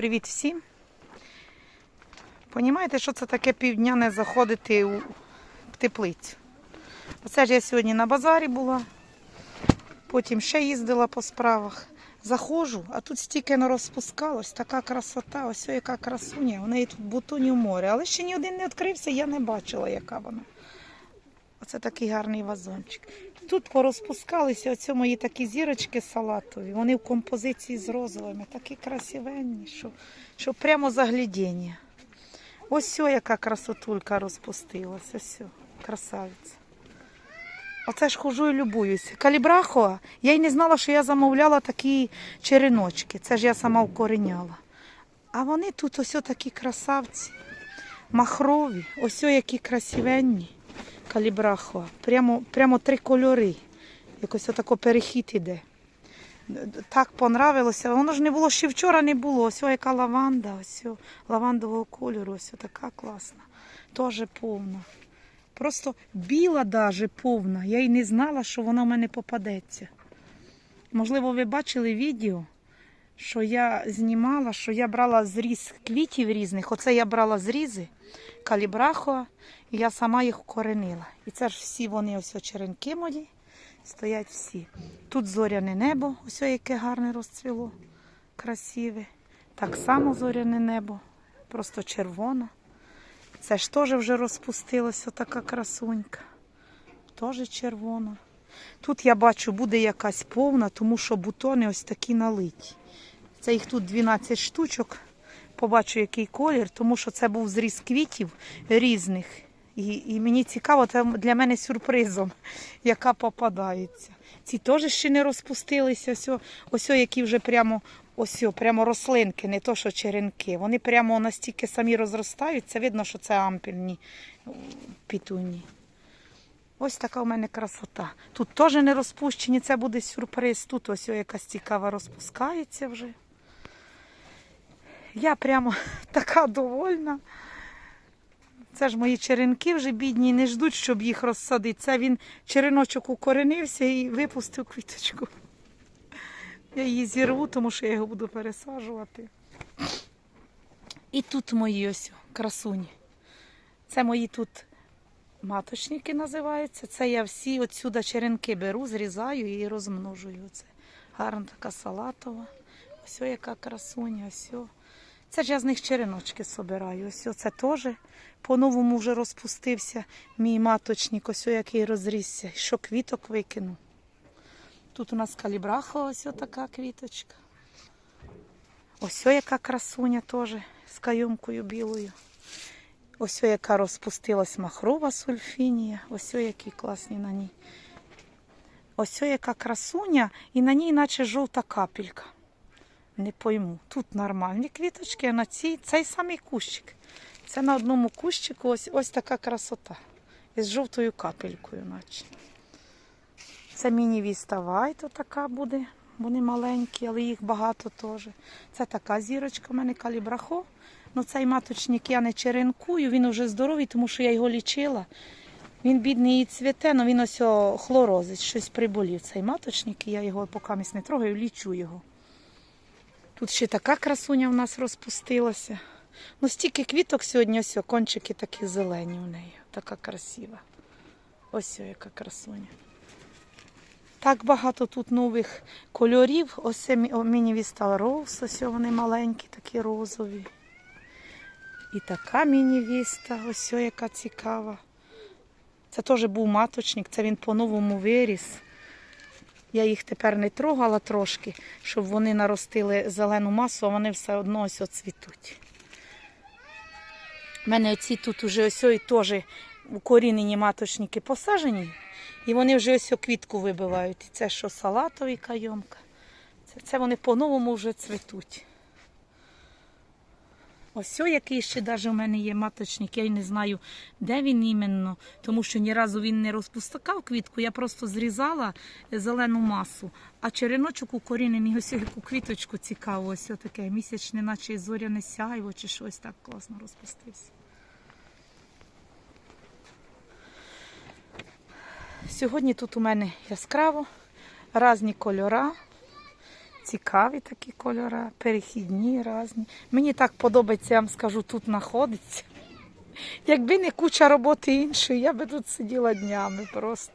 Привіт всім. Понімаєте, що це таке півдня не заходити у теплицю? Оце ж я сьогодні на базарі була, потім ще їздила по справах. Заходжу, а тут стільки не розпускалось, така красота, ось яка красуня. У неї тут бутонів море, але ще ні один не відкрився, я не бачила, яка вона. Оце такий гарний вазончик. Тут порозпускалися оці мої такі зірочки салатові. Вони в композиції з розовими, такі красивенні, що, що прямо заглядіння. Ось сьо, яка красотулька розпустилася. Ось красавиця. Оце ж хожу і любуюся. Калібрахова, я й не знала, що я замовляла такі череночки. Це ж я сама вкореняла. А вони тут ось такі красавці, махрові, ось які красивенні. Калібрахова. Прямо, прямо три кольори. Якось отако перехід іде. Так понравилося. Воно ж не було ще вчора не було. Ось яка лаванда, ось лавандового кольору, ось така класна. Теж повна. Просто біла даже повна. Я й не знала, що вона в мене попадеться. Можливо, ви бачили відео, що я знімала, що я брала зріз квітів різних. Оце я брала зрізи калібрахова, і я сама їх вкоренила. І це ж всі вони, ось черенки мої, стоять всі. Тут зоряне небо, ось яке гарне розцвіло, красиве. Так само зоряне небо, просто червоне. Це ж теж вже розпустилася така красунька. Теж червона. Тут я бачу, буде якась повна, тому що бутони ось такі налиті. Це їх тут 12 штучок. Побачу, який колір, тому що це був зріз квітів різних. І, і мені цікаво, це для мене сюрпризом, яка попадається. Ці теж ще не розпустилися. Ось, ось які вже прямо, ось прямо рослинки, не то, що черенки. Вони прямо настільки самі розростаються. Видно, що це ампельні м, пітуні. Ось така у мене красота. Тут теж не розпущені, це буде сюрприз. Тут ось якась цікава розпускається вже. Я прямо така довольна. Це ж мої черенки вже бідні, не ждуть, щоб їх розсадити. Це він череночок укоренився і випустив квіточку. Я її зірву, тому що я його буду пересаджувати. І тут мої ось красуні. Це мої тут маточники називаються. Це я всі отсюди черенки беру, зрізаю і розмножую. Це гарна така салатова. О, яка красуня, о. Це ж я з них череночки собираю. Ось це теж по-новому вже розпустився мій маточник, ось який розрісся. Що квіток викину. Тут у нас калібраха, ось така квіточка. Ось яка красуня теж з кайомкою білою. Ось яка розпустилась махрова сульфінія. Ось які класні на ній. Ось яка красуня, і на ній наче жовта капелька. Не пойму. Тут нормальні квіточки, а на цій цей самий кущик. Це на одному кущику ось, ось така красота. Із жовтою капелькою, наче. Це міні-віста вайто така буде. Вони маленькі, але їх багато теж. Це така зірочка у мене калібрахо. Ну, цей маточник я не черенкую, він вже здоровий, тому що я його лічила. Він бідний і цвіте, але він ось хлорозить, щось приболів. Цей маточник, і я його поки не трогаю, лічу його. Тут ще така красуня в нас розпустилася. Ну, стільки квіток сьогодні, ось кончики такі зелені у неї. Така красива. Ось о, яка красуня. Так багато тут нових кольорів. Ось міні-віста роуз, ось вони маленькі, такі розові. І така міні-віста, ось о, яка цікава. Це теж був маточник, це він по-новому виріс. Я їх тепер не трогала трошки, щоб вони наростили зелену масу, а вони все одно ось цвітуть. У мене оці тут уже ось ой теж укорінені маточники посажені, і вони вже ось квітку вибивають. І це що салатові кайомка. Це, це вони по-новому вже цвітуть. Ось який ще навіть у мене є маточник, я й не знаю, де він іменно, тому що ні разу він не розпускав квітку, я просто зрізала зелену масу, а череночок укорінений, ось яку квіточку цікаво, ось таке місячне, наче зоряне сяйво, чи щось так класно розпустився. Сьогодні тут у мене яскраво, різні кольора. Цікаві такі кольори, перехідні різні. Мені так подобається, я вам скажу, тут знаходиться. Якби не куча роботи іншої, я би тут сиділа днями просто.